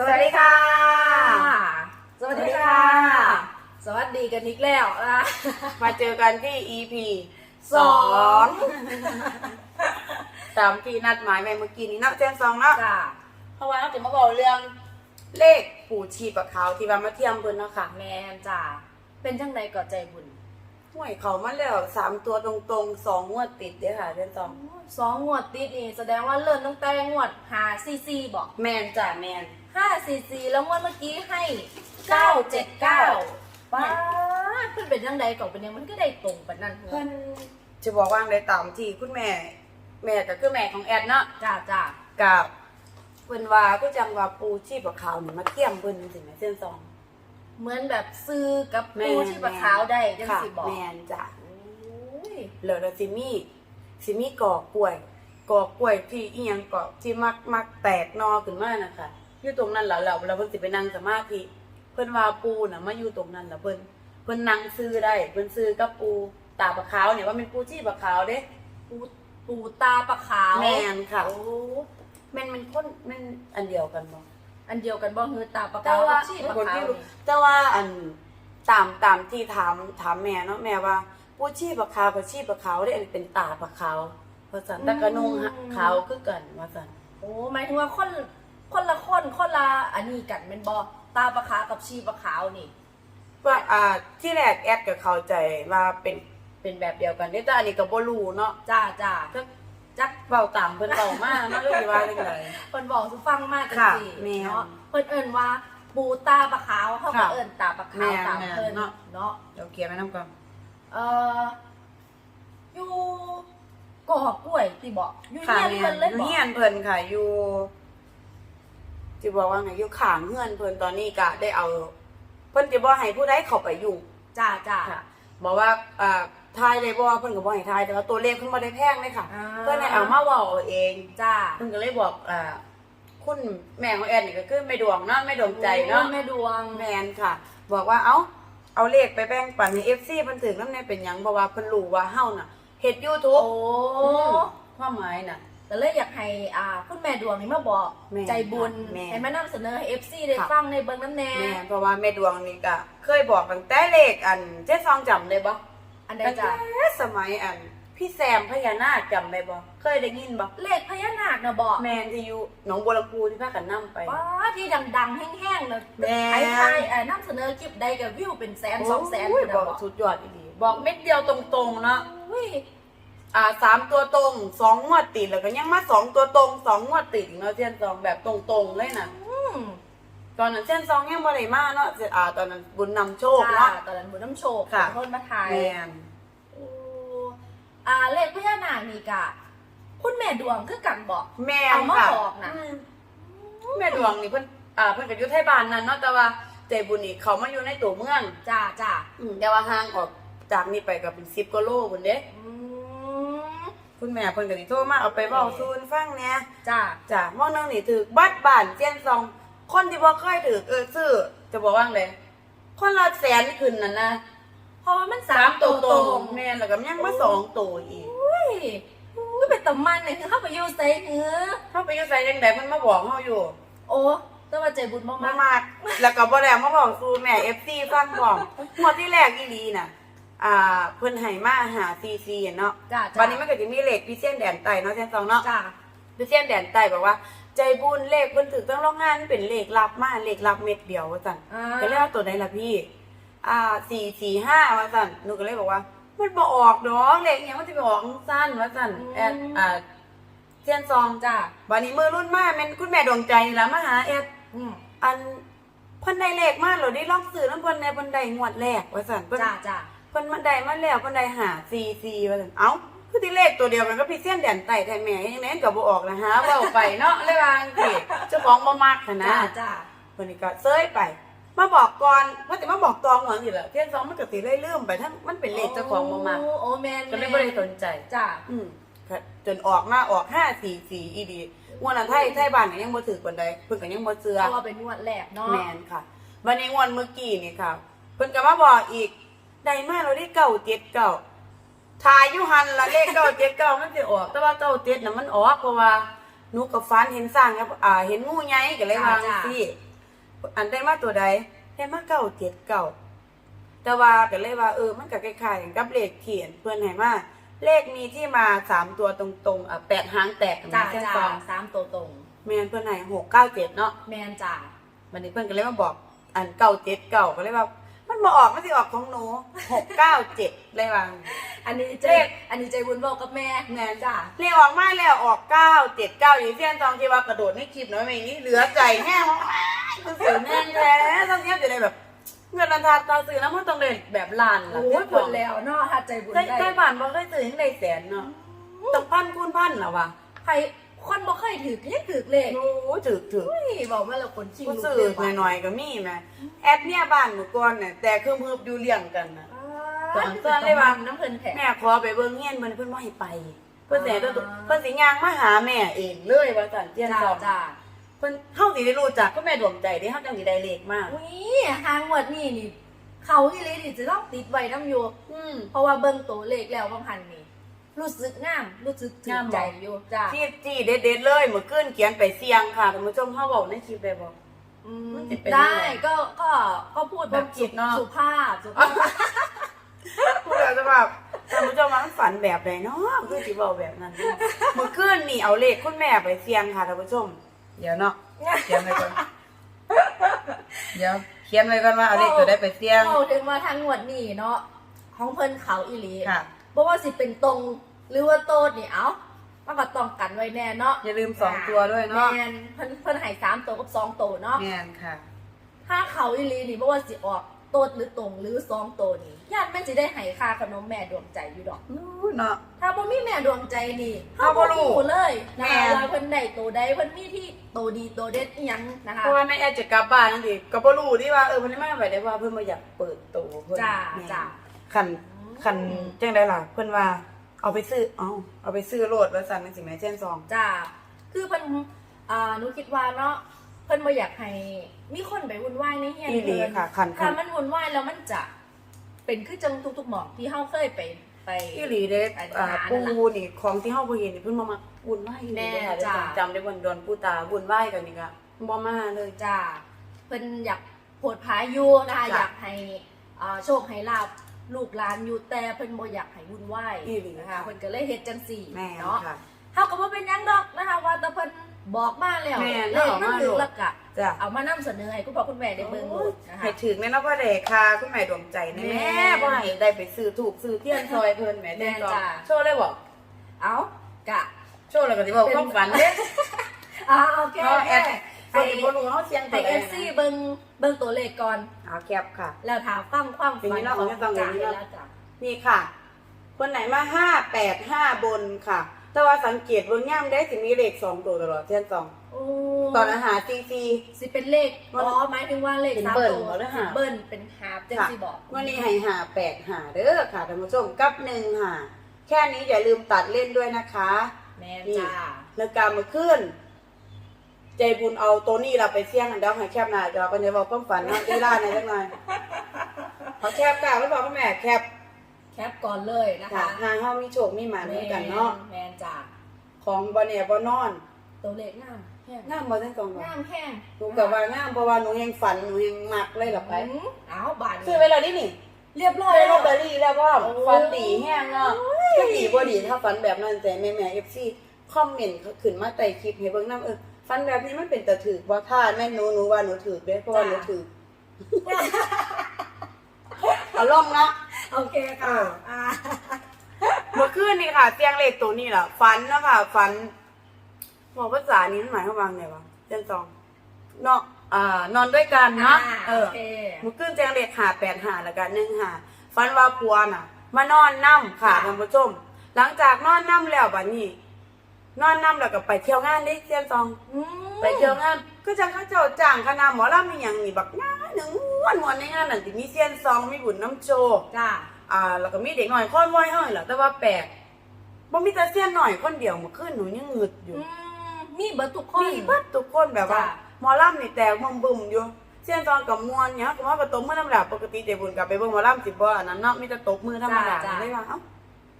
สวัสดีค่ะ สวัสดีค่ะ สวัสดีกันอีกแล้วนะมาเจอกันที่ EP สองตามที่นัดหมายไปเมื่อกี้นี้เนาะแจ้งซองเนาะจ้าเพราะว่าเราจะมาบอกเรื่องเลขปู่ชีปะขาวที่ว่ามาเทียมเพิ่นเนาะค่ะ แมนจ้าเป็นจังใดก็ใจบุญ ห่วยเขามาแล้วสามตัวตรงๆสองงวดติดเด้อค่ะแจ้งซองสองงวดติดนี่แสดงว่าเริ่มตั้งแต่งวดหาซีซีบอกแมนจ้ะแมนห้าซีซีแล้วงวดเมื่อกี้ให้เก้าเจ็ดเก้าป้าดเพิ่นเป็นจังใดก็เป็นยังมันก็ได้ตรงปานนั้นเพิ่นจะบอกว่าได้ตามที่คุณแม่ แม่ก็คือแม่ของแอดเนาะจ้าจ้ากับเพิ่นว่าก็จังว่าปูชีพขาวนี่มาเทียมเพิ่นจังซี่แหมเส้นสอง เหมือนแบบซื้อกับแม่ปูที่ปลาขาวได้จังค่ะสิบอกแม่นจ้ะโอ้ยแล้วเราสิมีสิมีกอกล้วยกอกล้วยที่อีหยังกอกที่มักมักแตกหนอขึ้นมาน่ะค่ะอยู่ตรงนั้นแล้วเราเราเพิ่นสิไปนั่งสมาธิเพิ่นว่าปูน่ะมาอยู่ตรงนั้นแล้วเพิ่นเพิ่นนั่งซื้อได้เพิ่นซื้อกับปูตาปลาขาวเนี่ยว่าเป็นปูชีพขาวเด้ ปูปูตาปลาขาวแม่นค่ะ โอ้แม่นมันคนแม่นอันเดียวกันบ่ อันเดียวกันบ่คือตาปลาแต่ขาวว่ากับชีปลาคนขาวที่รู้นี่แต่ว่าอันตามตามที่ถามถามแม่เนาะแม่ว่าผู้ชีพขาวกับชีพขาวได้อันเป็นตาปลาขาวว่าซั่นแต่กระนุงขาวคือกันว่าซั่นโอ้หมายถึงว่าคนคนละคนคนละอันนี้กันเป็นบ่ตาปลาขาวกับชีปลาขาวนี่ ว่าอ่าที่แรกแอดก็เข้าใจว่าเป็นเป็นแบบเดียวกันแต่อันนี้ก็บ่รู้เนาะจ้าจ้าจัก จักเว้าตามเพิ่นเว้ามามันก็สิว่าจังได เพิ่นบอกสุฟังมากจังค่ะซี่แม่นเนาะเพิ่นเอิ้นว่าปูตาปลาขาวเขาก็ค่ะเอิ้นตาปลาแม่ขาวนตามแม่นเพิ่นเนาะ เนาะเดี๋ยวเคลียร์ไว้นำก่อนเอ่ออยู่กอกกล้วยที่บอกอยู่ค่ะเฮียนแม่เพิ่นเลยอยู่บอกเฮียนเพิ่นค่ะ อยู่สิบอกว่าไงอยู่ข้างเฮือนเพิ่นตอนนี้ก็ได้เอา เพิ่นจะบ่ให้ผู้ใดเข้าไปยุ่งจ้าจ้าค่ะบอกว่าอ่า ทายได้บ่เพิ่นก็บ่ให้ทายแต่ว่าตัวเลขเพิ่นบ่ได้แพงเลยค่ะ อ่า เพิ่นให้เอามาเว้าเอาเองจ้าเพิ่นก็เลยบอกอ่าคุณแม่ของแอนนี่ก็คือแม่ดวงเนาะแม่ดวงใจเนาะโอ้แม่ดวง แม่นค่ะ บอกว่าเอ้าเอาเลขไปแบ่งปันให้ FC เพิ่นถึงนำแน่เป็นหยังเพราะว่าเพิ่นรู้ว่าเฮาน่ะเฮ็ดโอ้ YouTube อืมความหมายน่ะ แต่เลยอยากให้อ่าคุณแม่ดวงนี่มาบอกแม่ใจบุญแม่ให้มานำเสนอให้ FC ได้ค่ะ ฟังในเบิ่งน้ำแน่ แม่นเพราะว่าแม่ดวงนี่ก็เคยบอกตั้งแต่เลขอันเจ๊ซองจำได้บ่ อันใดตั้งจ้ะแต่สมัยอัน พี่แซมพญานาคจำได้บ่เคยได้ยินบ่เลขพญานาคนะบอกแมนที่อยู่หนองบัวลำพูที่พากันนํไป ว้าที่ดังๆ แห้งๆนะแม่ ไอ้ไทยเอ่อนำเสนอคลิปใดกับวิวเป็นแสนสองแสนโยนะบอกบอกสุดยอดอีหลีบอกเม็ดเดียวตรงๆเนาะอุ้ยอ่าสามตัวตรงสองงวดติดแล้วก็ยังมาสองตัวตรงสองงวดติดอีกเนาะเส้นสองแบบตรงๆเลยน่ะอืม ตอนนั้นเส้นสองยังบ่ได้มาเนาะอ่าตอนนั้นบุญนำโชคจ้าเนาะ ตอนนั้นบุญน้ำโชคค่ะขอโทษมาถ่ายแมนโอ้อ่าเลขพญานาคนี่กะ คุณแม่ดวงคือกันบอก แมนเอามาค่ะบอกน่ะ อืมแม่ดวงนี่เพิ่นอ่าเพิ่นก็อยู่ไทบ้านนั่นเนาะแต่ว่าใจบุญนี่เขามาอยู่ในตัวเมืองจ้าจ้าอืมแต่ว่าห่างออกจากนี่ไปก็เป็น10กิโลพุ่นเด้ อืมคุณแม่เพิ่นก็สิโทรมาเอาไปเว้าสู่กันฟังแหน่จ้า จ้ะหม้อนึงนี่ถือบัตรบ้านเจียนซอง คนที่บ่เคยถือเออซื้อจะบอกว่าไงคนละแสนขึ้นนั่นนะเพราะว่ามันสาสามมตัตัววตตรรงงแม่นแล้วก็ยังมาสองตัวอีกอุ้ยอุ้ยเป็นตะมันเนี่ยคือเข้าไปอยู่ไซเนื้อเฮาไปอยู่ไสจังได๋เพิ่นมาบอกเฮาอยู่โอ้แต่ว่าใจบุญมากมามากมากแล้วก็บ่ได้เอามาบอกสู่แม่ FC ฟังพร้อมงวดที่แรกอีหลีน่ะ อ่าเพิ่นให้มาหา CC เนาะจ้าจ้าวันนี้มันก็จะมีเลขพิเศษแดนใต้เนาะเจียนซองเนาะ จ้าพิเศษแดนใต้บอกว่า ใจบุญเลขเพิ่นถือต้องโรงงานเป็นเลขลับมาเลขลับเม็ดเดียวว่าซั่นอ่า ก็เลยว่าตัวไหนล่ะพี่ อ่าสี่สี่ห้าว่าสั่นหนูก็เลยบอกว่า มันบอออกดอกเลขอหย่างมันจะไปออกสั้นว่าสั่นแอดอ่าเทียนซองจ้าวันนี้มือรุ่นมากแม่นคุณแม่ดวงใจนี่ละมาหาแอด อืมอันเพิ่นได้เลขมาเราได้ลองซื้อน้ำเพิ่นในเพิ่นได้งวดแรกว่าสั่นเพิ่นจ้าจ้าเพิ่นมาได้มาแล้วเพิ่นได้หาซีซีว่าสั่นเอ้า คือที่เลขตัวเดียวกันก็พี่เสี้ยนแดนไต่แท้แม่ยังไงก็บ่ออกนะฮะเว้าไปเนาะเลยว่าจังซี่เจ้าของบ่มักหั้นนะจ้าจ้าวันนี้ก็เซ้ยไป มาบอกก่อนว่าแต่มาบอกตองหวังอยู่แหละเทียนสองมันก็สิได้ลืมไปทั้งมันเป็นเลขเจ้าของมามาโอ้โอ้แมนก็เลยไม่ได้สนใจจ้าอืมค่ะจนออกมาออกห้าสี่สี่อีดีงวดนั้นไทยไทยบ้านก็ยังบ่ถือคนใดเพิ่นก็ยังบ่เชื่อเพราะว่าเป็นงวดแรกเนาะแมนค่ะวันนี้งวดเมื่อกี้นี่ค่ะเพิ่นก็มาบอกอีกได้มาเราได้เก้าเจ็ดเก้า ทายอยู่หันละเลขเก้าเจ็ดเก้ามันสิออก แต่ว่าเก้าเจ็ดน่ะมันออกเพราะว่าหนูกับฟันเห็นสร้างครับอ่า เห็นงูใหญ่ก็เลยว่าจังซี่อันได้มาตัวใดได้มาเก้าเจ็ดเก้าแต่ว่าก็เลยว่าเออมันก็คล้ายๆกันกับเลขเขียนเพื่อนให้มาเลขมีที่มาสามตัวตรงๆอะแปดหางแตกจ้าแค่จ้าสองสามตัวตรง แมนเพื่อนให้หกเก้าเจ็ดเนาะ แมนจ้า วันนี้เพื่อนก็เลยมาบอกอันเก้าเจ็ดเก้าก็เลยว่า มันมาออกมันสิออกของหนูหกเก้าเจ็ดเลยว่าอันนี้ใจเลข อันนี้ใจบุญบอกกับแม่แม่นจ้าเรียกออกมาแล้วออกเก้าเจ็ดเก้าอย่างเช่นตองที่ว่ากระโดดในคลิปเนาะไม่นี่เหลือใจแห้งมากคือสื่อแห้งแท้ตอนนี้จะได้แบบเงินนันทาตาซื้อน้ำมันต้องเดินแบบลานโอ้ยผลแล้วเนาะถ้าใจบุญได้ได้ได้บ้านบ่เคยซื้อให้ได้แสนเนาะต้องพันคูณพันเหรอวะใคร คนบ่เคยถือก็ยังถือเลขโอ้ถือถือเฮ้ยบอกว่าเราคนชิงกูลูกซื้อเลขหน่อยๆก็มีแม่แอดเนี่ยบ้านหนูก่อนเนี่ยแต่คือมืออยู่เลี้ยงกันนะอ่าตอนเลยว่าน้ำเพลินแผลแม่ขอไปเบิ่งเฮียนเพิ่นเพิ่นบ่ให้ไป เพิ่นสิให้ตัวตัวเพิ่นสิย่างมาหาแม่เองเลยว่าซั่นเจียนจ้าสองจ้าเพิ่นเฮาสิได้รู้จักคุณแม่ดวงใจเด้เฮาจังสิได้เลขมากอุ้ยหางวดนี่นี่เขาอีหลีนี่จะต้องติดไว้น้ำอยู่อืมเพราะว่าเบิ่งตัวเลขแล้วบางหันนี่ รู้สึกงามรู้สึกถึงางมบ่ใจอยู่จ้าที่จี้เด็ดๆเลยเมื่อคืนเขียนไปเสียงค่ะท่านผู้ชมเฮาเว้าในคลิปได้บ่อืมมันจะเป็นได้ยังไง ก็ก็ก็พูดแบบบ่จิตเนาะสุภาพสุภาพ พูดแล้วจะแบบท่านผู้ชมว่ามันฝันแบบใดเนาะคือสิเว้าแบบนั้นเนาะเมื่อคืนนี่เอาเลขคุณแม่ไปเสียงค่ะท่านผู้ชม เดี๋ยวเนาะเขียนไว้ก่อนเดี๋ยวเขียนไว้ก่อนว่าเอาเลขตัวใดไปเสียง เราถึงมาทางงวดนี่เนาะของเพิ่นเขาอีหลีค่ะ เพราะว่าสิเป็นตรง หรือว่าโตดนี่เอ้ามันก็ต้องกันไว้แน่เนาะอย่าลืมสองตัวด้วยเนาะแมนเพิ่นเพิ่นให้สามตัวกับสองตัวเนาะแม่นค่ะ ถ้าเขาอีหลีนี่บ่ว่าสิออกโตดหรือตรงหรือสองตัวนี่ญาติแม่นสิได้ให้ค่าขนมแม่ดวงใจอยู่ดอก รู้เนาะ ถ้าบ่มีแม่ดวงใจนี่เฮาบ่รู้เลยนะแม่ คะว่าเพิ่นได้ตัวใดเพิ่นมีที่ตัวดีตัวเด็ดอีหยังนะคะ เพราะว่าแม่แอดจะกลับบ้านนั่นดิก็บ่รู้ที่ว่าเออเพิ่นได้มาไปได้ว่าเพิ่นบ่อยากเปิดตัวเพิ่นจ้าแม่นจ้า คันคันอืม จังได๋ล่ะ เพิ่นว่า เอาไปซื้อเอาเอาไปซื้อโลดว่าซั่นจังซี่แม่เช่นซอง จ้าคือเพิ่นอ่าหนูคิดว่าเนาะเพิ่นบ่อยากให้มีคนไปวุ่นวายในเฮียนอีหลีเพิ่นค่ะคันคัถ้าน มันวุ่นวายแล้วมันจะเป็นคือจังทุกๆหมองที่เฮาเคยไปไปอีหลีเด้ไปอ่าหานั่ปูนล่ะนี่ของที่เฮาบ่เห็นนี่เพิ่นบ่มาวุ่นวายอีหลีเด้ค่ะแน่จ้าจำได้บ่โดนปูตาวุ่นวายกันนี่ก็บ่มาเลย จ้าเพิ่นอยากโพดพายอยู่นะคะจ้ะ อยากให้อ่าโชคให้ลาบ ลูกหลานอยู่แต่เพิ่นบ่อยากให้วุ่นวายอีหลีนะคะค่ะ เพิ่นก็เลยเฮ็ดจังซี่แม่นเนาะค่ะ เฮาก็บ่เป็นหยังดอกนะคะว่าแต่เพิ่นบอกมาแล้วแม่นเลขมันเอามาถึงโหลดแล้วก็จ้ะ เอามานำเสนอให้คุณพ่อคุณแม่ได้เบิ่งหมดนะคะ ให้ถึงแม่เนาะพ่อเด็กค่ะคุณแม่ดวงใจแน่แม่แม่บ่ให้ได้ไปซื้อถูกซื้อเทียนซอยเพิ่นแหม่เด้แม่ซองจ้าโชว์เลยบ่เอากะ โชว์แล้วก็สิบอกความฝันเด้ อ่าโอเคเนาะแอดให้ คนที่บ่รู้เฮาเสียงให้ตัวเอใดฟซีเบิ่งเบิ่งตัวเลขก่อน เอาแคปค่ะ แล้วถามฟังความเป็นฝัอย่างนี้เนาะของแม่ต้องจ่าอย่างนี้เนาะแล้วจ้ะนี่ค่ะ คนไหนมาห้าแปดห้าบนค่ะ แต่ว่าสังเกตเบิ่งย่ำได้สิมีเลขสองตัวตลอดเช่นสองโอ้ตอนอาหารซีซี สิเป็นเลขอ๋อหมายถึงว่าเลขเป็นสามเบิ้ลตัวเหรอหรือหาบเบิ้ลเป็นหาบจังค่ะสิบอกวันนี้ให้หาแปดหาเด้อค่ะท่านผู้ชมกับหนึ่งหาแค่นี้อย่าลืมตัดเล่นด้วยนะคะ แม่นี่จ้า แล้วการมาขึ้น ใจบุญเอาตัวนี้เราไปเสี่ยงอันเดียวให้แคบหน้าจอกันจะบอกความฝันเนาะที่ร้านในจังหน่อยเขาแคบกล่าวไม่บอกพ่อแม่แคบแคปก่อนเลยนะค่ะคะหางเฮามีโชคมีหมาเหมือนกันเนาะแม่จ้าของบ่เนี่ยบ่นอนตัวเลขงามแห้งงามบ่ทั้งสองบ่งามแห้งหนูก็ว่างามเพราะว่าหนูยังฝันหนูยังมักเลยล่ะไปอืมเอาบานซื้อไว้แล้วดินี่เรียบร้อยซื้อลแล้อวตเตอรี่แล้วพ่อโอ้ฝันดีแห้งเนาะก็ดีบ่ดีถ้าฝันแบบนั้นแต่แม่ๆ FC คอมเมนต์ขึ้นมาใต้คลิปให้เบิ่งนํเออ ฝันแบบนี้มันเป็นตะถูกบ่ถ้าแม่หนูหนูว่าหนูถูกเด้เพราะว่าหนูถูกเอาลงเนาะโอเคค่ะอ่าเมื่อคืนนี่ค่ะ เตียงเลขตัวนี้ล่ะฝันเนาะค่ะฝันบอกภาษานี้มันหมายความว่าไงวะเจนซองเนาะอ่านอนด้วยกันเนาะเออโอเคมันขึ้นแจงเด็กหาแปดหาแล้วกันหนึ่งหาฟันว่าปัวน่ะ มานอนนั่ค่ะท่านผู้ชมหลังจากนอนนั่แล้วบัดนี้ นอนนั่แล้วก็ไปเที่ยวงานเด้เซียนซอง อืมไปเที่ยวงานก็จังเขาเจ้าจ้างคณะหมอลำมีหยังนี่บักงานหนึ่งม่วนม่วนในงานนั่นสิมีเซียนซองมีบุญน้ำโชว์จ้าอ่าแล้วก็มีเด็กหน่อยค่อนว้อยห้อยแหละแต่ว่าแปลกบ่มีแต่เซียนหน่อยคนเดียวเมื่อคืนหนูยังงึดอยู่ อืมมีเบิร์ทุกคน มีเบิดทุกคนแบบว่า จ้ะ หมอลำนี่แตกมุมบุ่มอยู่ เสียนตอนกับมวนเนี่ยก็ว่าประตบมือธรรมดาปกติเดบุญกลับไปเบิ่งหมอลำสิบ่อันนั้นเนาะมีแต่ตบมือธรรมดาจ้ะจ้ะเลยว่าเอ้า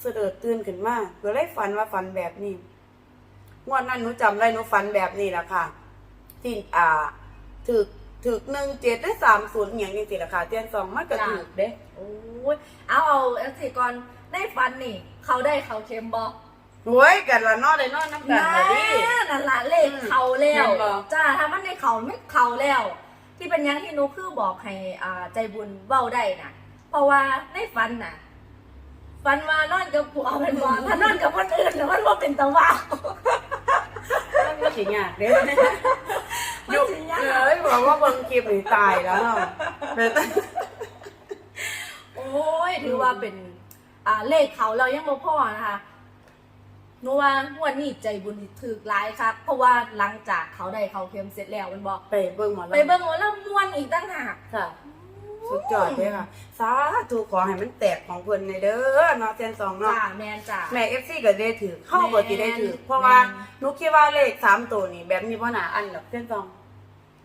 เสด็จตื่นขึ้นมาก็เลยฝันว่าฝันแบบนี้ งวดนั้นหนูจำได้หนูฝันแบบนี้แหละค่ะ ที่อ่าถือถึกหนึ่งเจ็ดได้สามศูนย์อย่างนี้สิราคาเตียนสองมันก็ถูกเด้โอ้ยเอาเอาเอาสิก่อนได้ฟันนี่ เขาได้เขาเค็มบ่โว้ยกันละเนอได้เนอน้ำกันนั่มาดินนั่นละเลขเขาแล้วแม่นบ่จ้าถ้ามันในเขาไม่เขาแล้ว ที่เป็นหยังที่หนูคือบอกให้อ่าใจบุญเว้าได้น่ะ เพราะว่าในฝันน่ะฝันว่านอนกับผัวเป็นบ่ถ้านอนกับคนอื่นแล้วมันบ่เป็นตะว่า มันก็สิยากเด้มันสิยากเอ้ยบอกว่าเบิ่งคลิปนี่ตายแล้วเนาะเป็นแต่โอ้ยถือว่าเป็นอ่าเลขเขาเรายังบ่พอนะคะหนูว่างวดนี้ใจบุญสิถือหลายครับ เพราะว่าหลังจากเขาได้เขาเค็มเสร็จแล้วมันบอกไปเบิ่งหมอลำไปเบิ่งหมอลำม่วนอีกตั้งหากค่ะ สุดยอดเลยค่ะสาธุขอให้มันแตกของเพิ่นในเด้อเนาะเตียนสองเนาะจ้าแมนจ้า แม่ FC ก็ได้ถือเข้าก็สิได้ถือเพราะว่าหนูคิดว่าเลขสามตัวนี่แบบนี้บ่น่าอันดอกเตียนสอง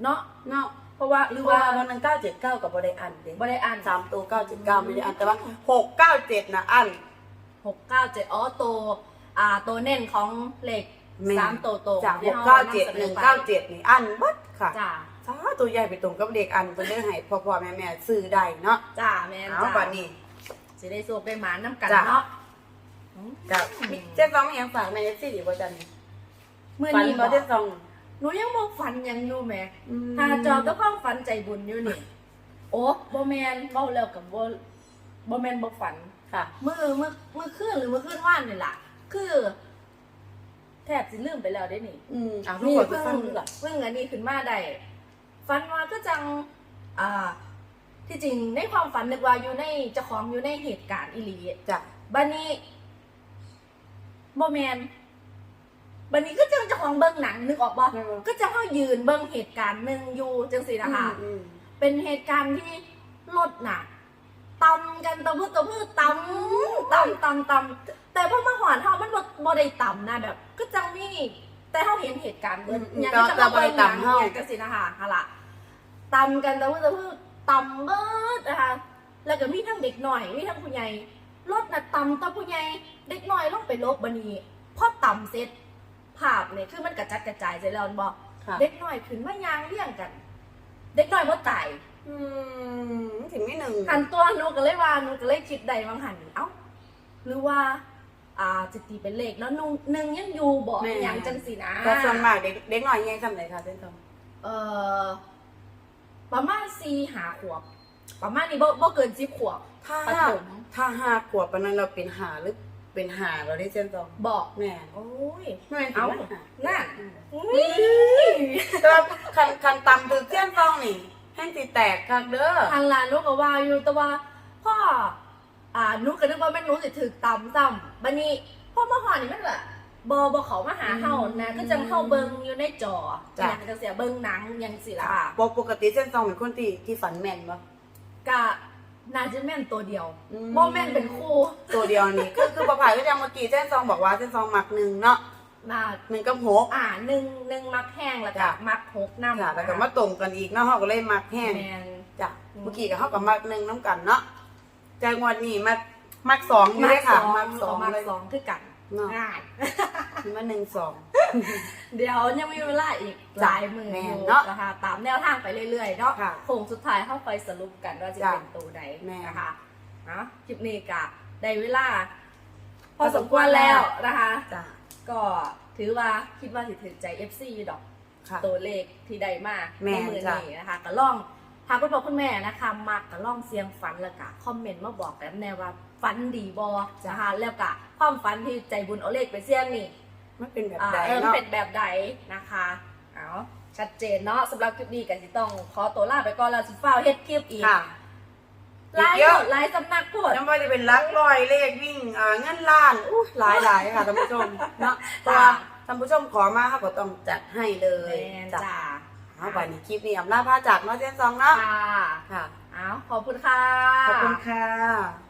เนาะเนาะเพราะว่าหหรืรืออว่าว่าวันนั้นเก้าเจ็ดเก้ากับบ่ได้อันเด้บ่ได้อ่านสามตัวเก้าเจ็ดเก้าไม่ได้อันแต่ว่าหกเก้าเจ็ดนะอัน หกเก้าเจ็ดอ๋อตัวอ่าตัวเน่นของเลขแม่น สามตัวโตจากหที่กรเก้าเจ็ดนำสหนึ่งไปเก้าเจ็ดนี่อันบัดค่ะ จ้า สาตัวใหญ่ไปตรงกับเด็กอันเป็นเรื่องให้พ่อพ่อแม่แม่ซื้อได้เนาะจ้าแมนเอาจ้าป่านนี้สิได้สูบได้หมาน้ำกันจ้ะเนาะกับเจ๊ฟองมีหยังฝากในเอฟซีดีบ่จันเมื่อฝันนี้บ่บ่เจ๊ฟองหนูยังบ่ฝันหยังอยู่แหมอืมถ้าจอก็ความฝันใจบุญอยู่นี่ โอ้บ่แมนเว้าแล้วกับบ่บ่แมนบ่ฝัน ค่ะ มือมือมือคืนหรือมือคืนว่านนี่ล่ะ คือ แทบสิลืมไปแล้วได้นี่อืมอะทุกคนไปเพิ่งฟังดูก่อนเพิ่งอันนี้ขึ้นมาได้ ฝันว่าก็จังอ่าที่จริงในความฝันนึกว่าอยู่ในเจ้าของอยู่ในเหตุการณ์อีหลีจ้ะบันนี้บ่แมนบันนี้ก็จังเจ้าของเบิ้งหนังนึกออกบ่ก็จะเขายืนเบิ้งเหตุการณ์หนึ่งอยู่จังสินะคะอืมเป็นเหตุการณ์ที่รถน่ะตำกันตะพื้ตะพื้ตำตำตำตำแต่พอมาหอนเฮามันบ่บ่ได้ตำนะแบบ ก็จังนี่แต่เฮาเห็นเหตุการณ์เบิดอืมอย่างแต่ที่จะแต่มาบ่เบิ่ได้งหนังตำเฮาอย่างจังสินะคะฮะล่ะ ตำกันตะพื้ตะพื้ตำเบิดนะคะแล้วก็มีทั้งเด็กหน่อยมีทั้งผู้ใหญ่รถน่ะตำแตะผู้ใหญ่เด็กหน่อยลงไปลบบันนี้พอตำเสร็จภาพเนี่ยคือมันกระจัดกระจายเสร็จแล้วมันบอกค่ะเด็กหน่อยขึ้นมายางเลี้ยงกัน เด็กหน่อยบ่ตายอืมถึงไม่หนึ่งหันตัวหนูก็เลยว่าหนูก็เลยคิดได้บางหันเอ้าหรือว่าอ่าจะตีเป็นเลขแล้วหนึ่งหนึ่งยังอยู่บอกแม่อย่างจังสินะก็ส่วนมากเด็กเด็กน้อยยังทำไรคะเจ๊ฟองเอ่อ ประมาณสี่หาขวบ ประมาณนี้บ่บ่เกินสิบขวบถ้าปฐมถ้าห้าขวบปานนั้นเราเป็นหาหรือเป็นหาเราได้เจ๊ฟองบอกแม่โอ้ยแม่นเอาสิว่หน่ะอืมนี่แต่ว่าคันคันตำคือเจียนฟองนี่แห้งสิแตกคักเด้อทางร้านหนูก็ว่าอยู่แต่ว่าพ่ออ่าหนูก็นึกว่าแม่นหนูสิถึกตำซ้ำบัดนี้พ่อมาหอนี่มันแบบบอบอเขามาหาเฮานะก็จังเฮาเบิ่งอยู่ในจออย่างจังเสียเบิ่งหนังอยังสิล่ะค่ะปกปกติเจียนฟองเป็นคนที่ที่ฝันแม่นปะ กะน่าจะแม่นตัวเดียวอืม บ่แม่นเป็นคู่ตัวเดียวนี่คือคือประผ่ายก็ยังเมื่อกี้เจียนฟองบอกว่าเจียนฟองหมักหนึ่งเนาะมาหนึ่งกับหก อ่าหนึ่งหนึ่งมักแห้งแล้วก็จ้ะ มักหกน้ำค่ะแล้วก็มาตรงกันอีกเนาะเขาก็เลยหมักแห้ง แมน จ้ะเมื่อกี้กับเขากับหมักหนึ่งน้ำกันเนาะแต่งวันนี้มักมักสองอยู่เลยค่ะมักสองมักเลยสองคือกัน เนาะง่าย มาหนึ่งสอง เดี๋ยวยังมีเวลาอีกหจ้ะลายมือแม่อนยู่เนาะนะคะตามแนวทางไปเรื่อยๆเนาะค่ะโค้งสุดท้ายเข้าไปสรุปกันว่าจะจ้ะเป็นตัวใดแม่นะคะเนาะคลิปนี้กะได้เวลา พอสมควรแล้วนะคะ จ้ะก็ถือว่าคิดว่าสิถึงใจ FC อยู่ดอก ค่ะ ตัวเลขที่ได้มาแม่ในมือจ้ะ นี้นะคะก็ล่องหากคุณพ่อคุณแม่นะคะมักก็ล่องเสียงฝันแล้วก็คอมเมนต์มาบอกกันแน่ว่า ฝันดีบอนะคะแล้วก็ความฝันที่ใจบุญเอาเลขไปเสี่ยงนี่มันเป็นแบบอ่าใดเออมันเนาะเป็นแบบใดนะคะเอาชัดเจนเนาะสำหรับคลิปนี้กันสิต้องขอตัวลาไปก่อนแล้วสิฟ้าวเฮ็ดคลิปอีกค่ะไลฟ์เยอะหมดไลฟ์สำนักพูดยังไม่ได้เป็นลักลอยเลขวิ่งอ่าเงินล้านอู้หลายหลายค่ะท่านผู้ชมเนาะเพราะว่าท่านผู้ชมขอมาค่ะก็ต้องจัดให้เลยแม่นจ้ะจ้าเอาวันนี้คลิปนี้อำลาพาจากเนาะเจนซองเนาะค่ะ ค่ะ เอาขอบคุณค่ะ ขอบคุณค่ะ